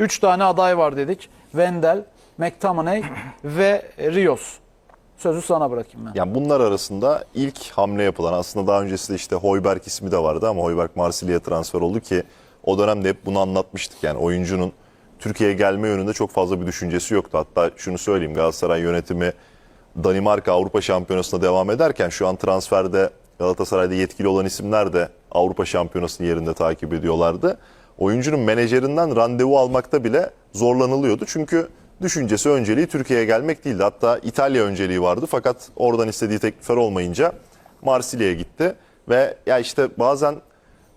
3 tane aday var dedik. Wendell, McTominay ve Rios. Sözü sana bırakayım ben. Yani bunlar arasında ilk hamle yapılan aslında daha öncesinde işte Hoiberg ismi de vardı ama Hoiberg Marsilya'ya transfer oldu ki o dönemde hep bunu anlatmıştık. Yani oyuncunun Türkiye'ye gelme yönünde çok fazla bir düşüncesi yoktu. Hatta şunu söyleyeyim Galatasaray yönetimi Danimarka Avrupa Şampiyonası'na devam ederken şu an transferde Galatasaray'da yetkili olan isimler de Avrupa Şampiyonası'nı yerinde takip ediyorlardı. Oyuncunun menajerinden randevu almakta bile zorlanılıyordu. Çünkü düşüncesi önceliği Türkiye'ye gelmek değildi. Hatta İtalya önceliği vardı fakat oradan istediği teklifler olmayınca Marsilya'ya gitti. Ve ya işte bazen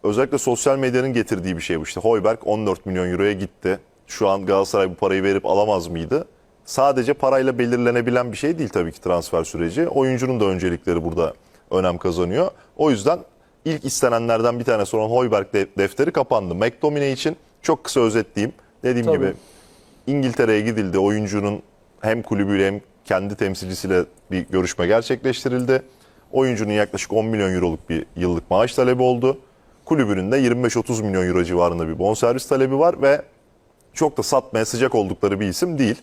özellikle sosyal medyanın getirdiği bir şey bu. İşte Hoiberg 14 milyon euroya gitti. Şu an Galatasaray bu parayı verip alamaz mıydı? Sadece parayla belirlenebilen bir şey değil tabii ki transfer süreci. Oyuncunun da öncelikleri burada önem kazanıyor. O yüzden ilk istenenlerden bir tanesi olan Hoiberg de- defteri kapandı. McTominay için çok kısa özetleyeyim. Dediğim Tabii. gibi İngiltere'ye gidildi. Oyuncunun hem kulübüyle hem kendi temsilcisiyle bir görüşme gerçekleştirildi. Oyuncunun yaklaşık 10 milyon euroluk bir yıllık maaş talebi oldu. Kulübünün de 25-30 milyon euro civarında bir bonservis talebi var ve çok da satmaya sıcak oldukları bir isim değil.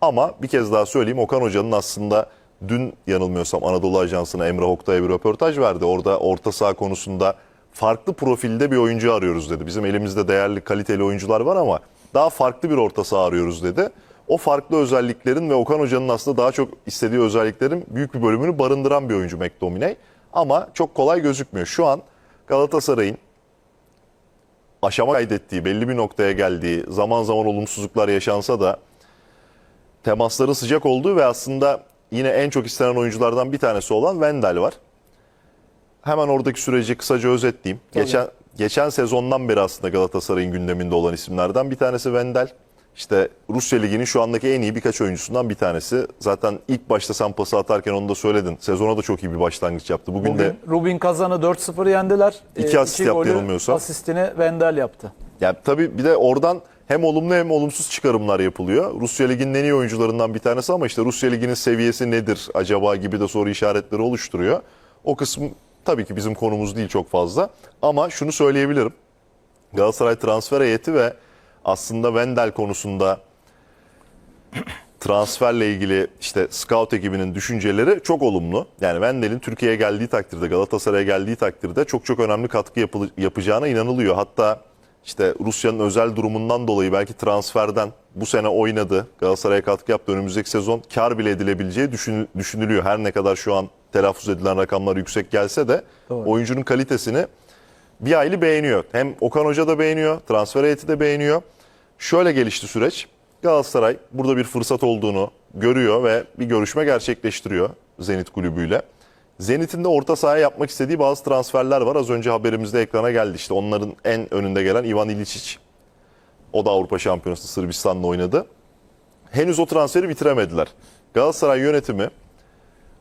Ama bir kez daha söyleyeyim Okan Hoca'nın aslında dün yanılmıyorsam Anadolu Ajansı'na Emre Oktay'a bir röportaj verdi. Orada orta saha konusunda farklı profilde bir oyuncu arıyoruz dedi. Bizim elimizde değerli kaliteli oyuncular var ama daha farklı bir orta saha arıyoruz dedi. O farklı özelliklerin ve Okan Hoca'nın aslında daha çok istediği özelliklerin büyük bir bölümünü barındıran bir oyuncu McTominay. Ama çok kolay gözükmüyor. Şu an Galatasaray'ın aşama kaydettiği, belli bir noktaya geldiği, zaman zaman olumsuzluklar yaşansa da temasların sıcak olduğu ve aslında yine en çok istenen oyunculardan bir tanesi olan Wendel var. Hemen oradaki süreci kısaca özetleyeyim. Geçen geçen sezondan beri aslında Galatasaray'ın gündeminde olan isimlerden bir tanesi Wendel. İşte Rusya Ligi'nin şu andaki en iyi birkaç oyuncusundan bir tanesi. Zaten ilk başta sen pası atarken onu da söyledin. Sezona da çok iyi bir başlangıç yaptı. Bugün, de Bugün Rubin Kazan'ı 4-0 yendiler. İki asist yaptı golü, yanılmıyorsam. Asistini Wendell yaptı. Ya tabii bir de oradan hem olumlu hem olumsuz çıkarımlar yapılıyor. Rusya Ligi'nin en iyi oyuncularından bir tanesi ama işte Rusya Ligi'nin seviyesi nedir acaba gibi de soru işaretleri oluşturuyor. O kısım tabii ki bizim konumuz değil çok fazla. Ama şunu söyleyebilirim. Galatasaray transfer heyeti ve aslında Wendel konusunda transferle ilgili işte scout ekibinin düşünceleri çok olumlu. Yani Wendel'in Türkiye'ye geldiği takdirde, Galatasaray'a geldiği takdirde çok çok önemli katkı yapılı- yapacağına inanılıyor. Hatta işte Rusya'nın özel durumundan dolayı belki transferden bu sene oynadı, Galatasaray'a katkı yaptı. Önümüzdeki sezon kar bile edilebileceği düşün- düşünülüyor. Her ne kadar şu an telaffuz edilen rakamlar yüksek gelse de Doğru. oyuncunun kalitesini bir aylı beğeniyor. Hem Okan Hoca da beğeniyor, transfer heyeti de beğeniyor. Şöyle gelişti süreç. Galatasaray burada bir fırsat olduğunu görüyor ve bir görüşme gerçekleştiriyor Zenit kulübüyle. Zenit'in de orta sahaya yapmak istediği bazı transferler var. Az önce haberimizde ekrana geldi. İşte onların en önünde gelen Ivan İličić. O da Avrupa Şampiyonası Sırbistan'la oynadı. Henüz o transferi bitiremediler. Galatasaray yönetimi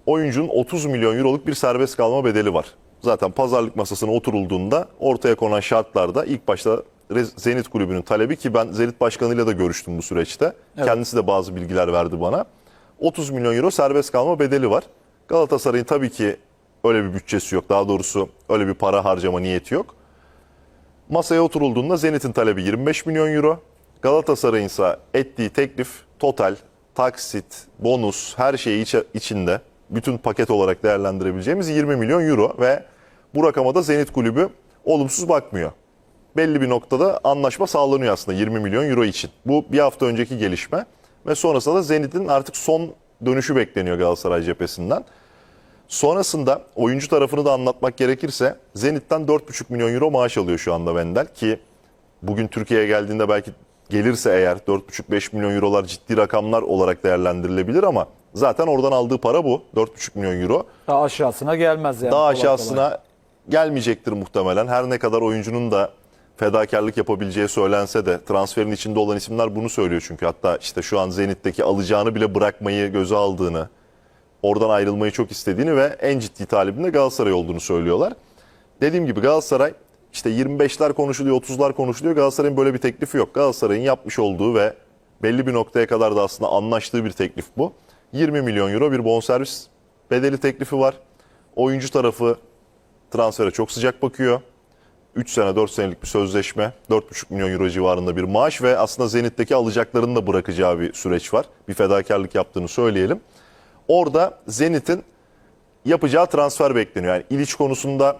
oyuncunun 30 milyon euroluk bir serbest kalma bedeli var. Zaten pazarlık masasına oturulduğunda ortaya konan şartlarda ilk başta Zenit Kulübü'nün talebi ki ben Zenit Başkanı'yla da görüştüm bu süreçte. Evet. Kendisi de bazı bilgiler verdi bana. 30 milyon euro serbest kalma bedeli var. Galatasaray'ın tabii ki öyle bir bütçesi yok. Daha doğrusu öyle bir para harcama niyeti yok. Masaya oturulduğunda Zenit'in talebi 25 milyon euro. Galatasaray'ın ise ettiği teklif total, taksit, bonus her şeyi içe- içinde bütün paket olarak değerlendirebileceğimiz 20 milyon euro ve bu rakama da Zenit Kulübü olumsuz bakmıyor. Belli bir noktada anlaşma sağlanıyor aslında 20 milyon euro için. Bu bir hafta önceki gelişme ve sonrasında da Zenit'in artık son dönüşü bekleniyor Galatasaray cephesinden. Sonrasında oyuncu tarafını da anlatmak gerekirse Zenit'ten 4,5 milyon euro maaş alıyor şu anda Wendel ki bugün Türkiye'ye geldiğinde belki gelirse eğer 4,5-5 milyon eurolar ciddi rakamlar olarak değerlendirilebilir ama zaten oradan aldığı para bu 4,5 milyon euro. Daha aşağısına gelmez yani. Daha kolay kolay. aşağısına gelmeyecektir muhtemelen. Her ne kadar oyuncunun da fedakarlık yapabileceği söylense de transferin içinde olan isimler bunu söylüyor çünkü. Hatta işte şu an Zenit'teki alacağını bile bırakmayı göze aldığını, oradan ayrılmayı çok istediğini ve en ciddi talibinde Galatasaray olduğunu söylüyorlar. Dediğim gibi Galatasaray işte 25'ler konuşuluyor, 30'lar konuşuluyor. Galatasaray'ın böyle bir teklifi yok. Galatasaray'ın yapmış olduğu ve belli bir noktaya kadar da aslında anlaştığı bir teklif bu. 20 milyon euro bir bonservis bedeli teklifi var. Oyuncu tarafı transfere çok sıcak bakıyor. 3 sene 4 senelik bir sözleşme. 4,5 milyon euro civarında bir maaş ve aslında Zenit'teki alacaklarını da bırakacağı bir süreç var. Bir fedakarlık yaptığını söyleyelim. Orada Zenit'in yapacağı transfer bekleniyor. Yani İliç konusunda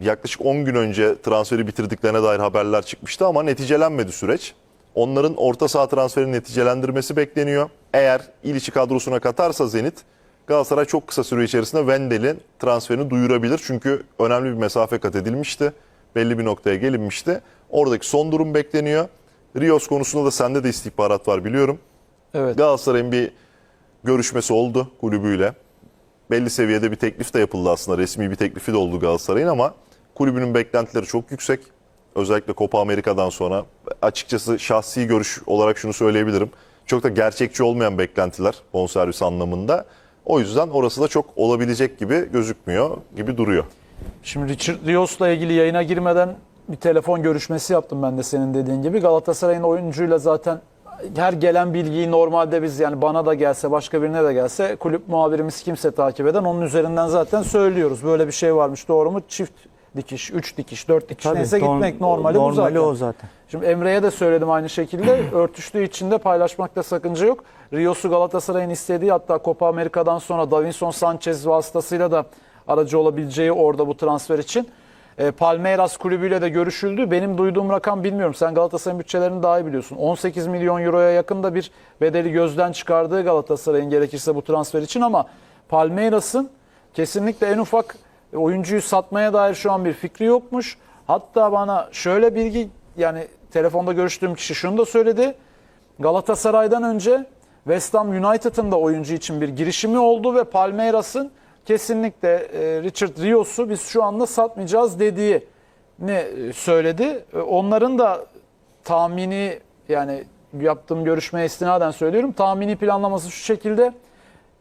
yaklaşık 10 gün önce transferi bitirdiklerine dair haberler çıkmıştı ama neticelenmedi süreç. Onların orta saha transferini neticelendirmesi bekleniyor. Eğer İliç'i kadrosuna katarsa Zenit, Galatasaray çok kısa süre içerisinde Wendel'in transferini duyurabilir. Çünkü önemli bir mesafe kat edilmişti. Belli bir noktaya gelinmişti. Oradaki son durum bekleniyor. Rios konusunda da sende de istihbarat var biliyorum. Evet. Galatasaray'ın bir görüşmesi oldu kulübüyle. Belli seviyede bir teklif de yapıldı aslında. Resmi bir teklifi de oldu Galatasaray'ın ama kulübünün beklentileri çok yüksek. Özellikle Copa Amerika'dan sonra açıkçası şahsi görüş olarak şunu söyleyebilirim. Çok da gerçekçi olmayan beklentiler bonservis anlamında. O yüzden orası da çok olabilecek gibi gözükmüyor gibi duruyor. Şimdi Richard Rios'la ilgili yayına girmeden bir telefon görüşmesi yaptım ben de senin dediğin gibi. Galatasaray'ın oyuncuyla zaten her gelen bilgiyi normalde biz yani bana da gelse başka birine de gelse kulüp muhabirimiz kimse takip eden onun üzerinden zaten söylüyoruz. Böyle bir şey varmış doğru mu? Çift dikiş, üç dikiş, dört dikiş Tabii, neyse gitmek normali, bu normali zaten. o zaten. Şimdi Emre'ye de söyledim aynı şekilde. Örtüştüğü için de paylaşmakta sakınca yok. Rios'u Galatasaray'ın istediği hatta Copa Amerika'dan sonra Davinson Sanchez vasıtasıyla da aracı olabileceği orada bu transfer için. E, Palmeiras kulübüyle de görüşüldü. Benim duyduğum rakam bilmiyorum. Sen Galatasaray'ın bütçelerini daha iyi biliyorsun. 18 milyon euroya yakın da bir bedeli gözden çıkardığı Galatasaray'ın gerekirse bu transfer için ama Palmeiras'ın kesinlikle en ufak oyuncuyu satmaya dair şu an bir fikri yokmuş. Hatta bana şöyle bilgi yani telefonda görüştüğüm kişi şunu da söyledi. Galatasaray'dan önce West Ham United'ın da oyuncu için bir girişimi oldu ve Palmeiras'ın kesinlikle e, Richard Rios'u biz şu anda satmayacağız dediğini e, söyledi. E, Onların da tahmini yani yaptığım görüşmeye istinaden söylüyorum. Tahmini planlaması şu şekilde.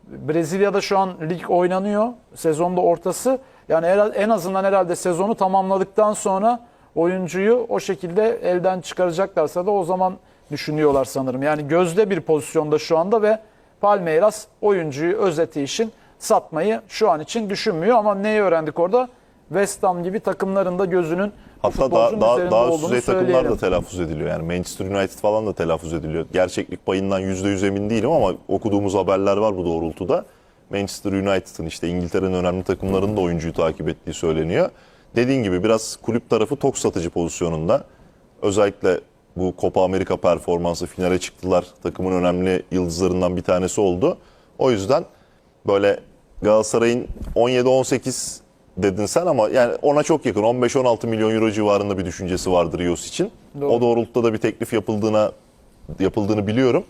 Brezilya'da şu an lig oynanıyor. Sezonda ortası. Yani en azından herhalde sezonu tamamladıktan sonra oyuncuyu o şekilde elden çıkaracaklarsa da o zaman düşünüyorlar sanırım. Yani gözde bir pozisyonda şu anda ve Palmeiras oyuncuyu özeti için satmayı şu an için düşünmüyor ama neyi öğrendik orada? West Ham gibi takımların da gözünün Hatta daha, daha, daha üst düzey takımlar da telaffuz ediliyor. Yani Manchester United falan da telaffuz ediliyor. Gerçeklik payından %100 emin değilim ama okuduğumuz haberler var bu doğrultuda. Manchester United'ın işte İngiltere'nin önemli takımlarının da oyuncuyu takip ettiği söyleniyor. Dediğin gibi biraz kulüp tarafı tok satıcı pozisyonunda. Özellikle bu Copa Amerika performansı finale çıktılar. Takımın önemli yıldızlarından bir tanesi oldu. O yüzden böyle Galatasaray'ın 17-18 dedin sen ama yani ona çok yakın 15-16 milyon euro civarında bir düşüncesi vardır Rios için. Doğru. O doğrultuda da bir teklif yapıldığına yapıldığını biliyorum.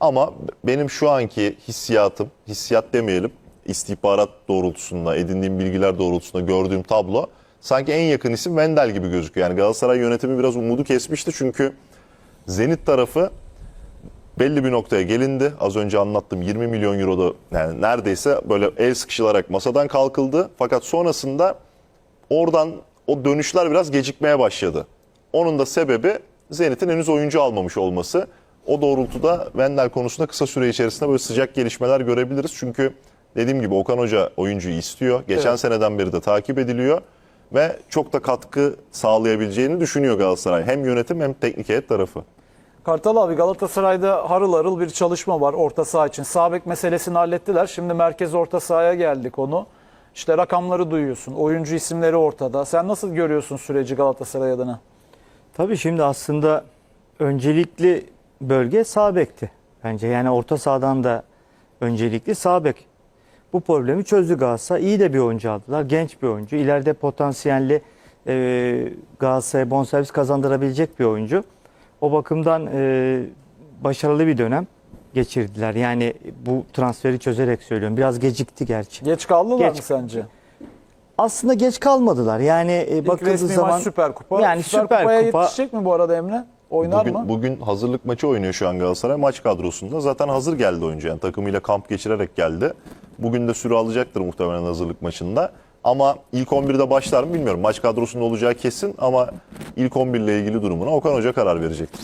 Ama benim şu anki hissiyatım, hissiyat demeyelim, istihbarat doğrultusunda, edindiğim bilgiler doğrultusunda gördüğüm tablo sanki en yakın isim Wendel gibi gözüküyor. Yani Galatasaray yönetimi biraz umudu kesmişti çünkü Zenit tarafı belli bir noktaya gelindi. Az önce anlattım 20 milyon euroda yani neredeyse böyle el sıkışılarak masadan kalkıldı. Fakat sonrasında oradan o dönüşler biraz gecikmeye başladı. Onun da sebebi Zenit'in henüz oyuncu almamış olması. O doğrultuda Wendel konusunda kısa süre içerisinde böyle sıcak gelişmeler görebiliriz. Çünkü dediğim gibi Okan Hoca oyuncuyu istiyor. Geçen Evet. seneden beri de takip ediliyor. Ve çok da katkı sağlayabileceğini düşünüyor Galatasaray. Hem yönetim hem teknik heyet tarafı. Kartal abi Galatasaray'da harıl harıl bir çalışma var orta saha için. Sağ bek meselesini hallettiler. Şimdi merkez orta sahaya geldik onu. İşte rakamları duyuyorsun. Oyuncu isimleri ortada. Sen nasıl görüyorsun süreci Galatasaray adına? Tabii şimdi aslında öncelikli bölge sağ bekti. Bence yani orta sahadan da öncelikli sağ bek. Bu problemi çözdü Galatasaray. İyi de bir oyuncu aldılar. Genç bir oyuncu. İleride potansiyelli e, Galatasaray'a bonservis kazandırabilecek bir oyuncu. O bakımdan e, başarılı bir dönem geçirdiler. Yani bu transferi çözerek söylüyorum. Biraz gecikti gerçi. Geç kaldılar Geç. mı sence? Aslında geç kalmadılar. Yani e, bakıldığı resmi zaman maç Süper Kupa. Yani Süper, Süper Kupa'ya Kupa- yetişecek mi bu arada Emre? Oynar Bugün, mı? bugün hazırlık maçı oynuyor şu an Galatasaray maç kadrosunda. Zaten hazır geldi oyuncu yani takımıyla kamp geçirerek geldi. Bugün de süre alacaktır muhtemelen hazırlık maçında. Ama ilk 11'de başlar mı bilmiyorum. Maç kadrosunda olacağı kesin ama ilk 11 ile ilgili durumuna Okan Hoca karar verecektir.